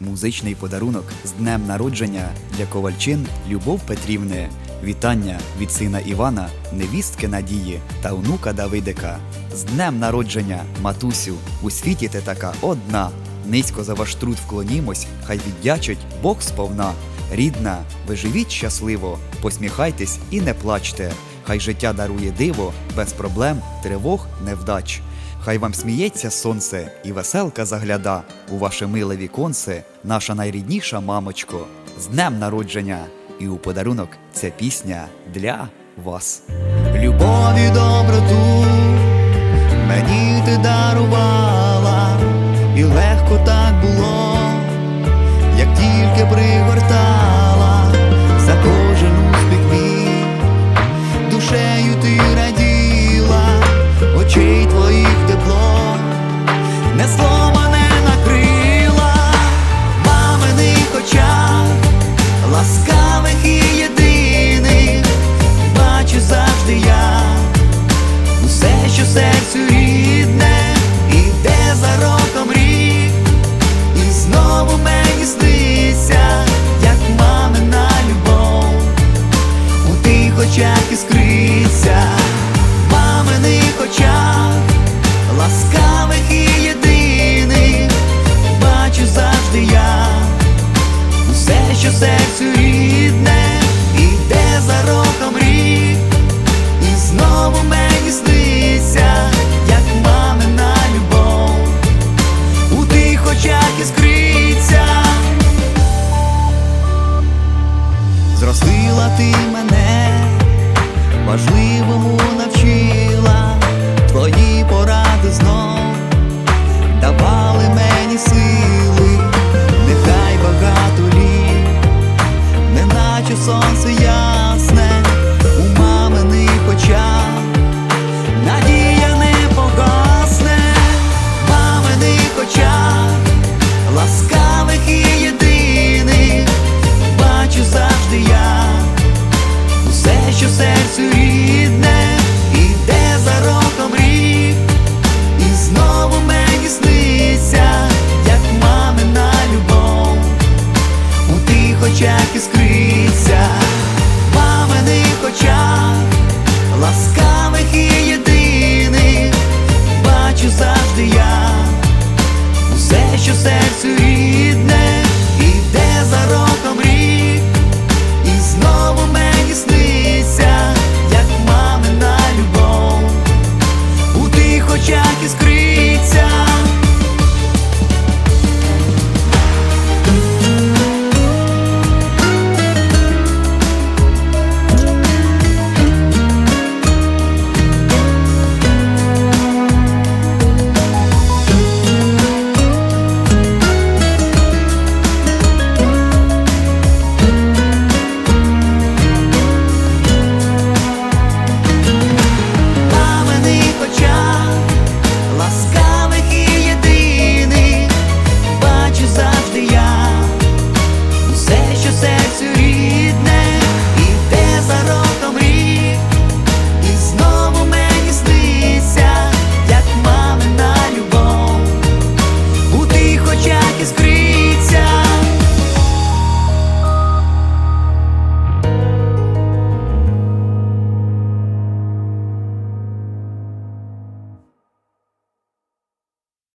Музичний подарунок з днем народження для ковальчин Любов Петрівни. Вітання від сина Івана, невістки Надії та онука Давидика. З днем народження, матусю, у світі ти така одна. Низько за ваш труд вклонімось, хай віддячить Бог сповна. Рідна, ви живіть щасливо, посміхайтесь і не плачте. Хай життя дарує диво, без проблем, тривог, невдач. Хай вам сміється сонце і веселка загляда у ваше миле віконце, наша найрідніша мамочко. З днем народження! І у подарунок ця пісня для вас. Любові доброту мені ти дарувала, іскриться, маминих очах, ласкавих серцю рідне, іде за роком рік, і знову мені сниться, як мамина любов, у тих очах іскриться, маминих очах, ласкавих і єдиних, бачу завжди я, усе, що серцю.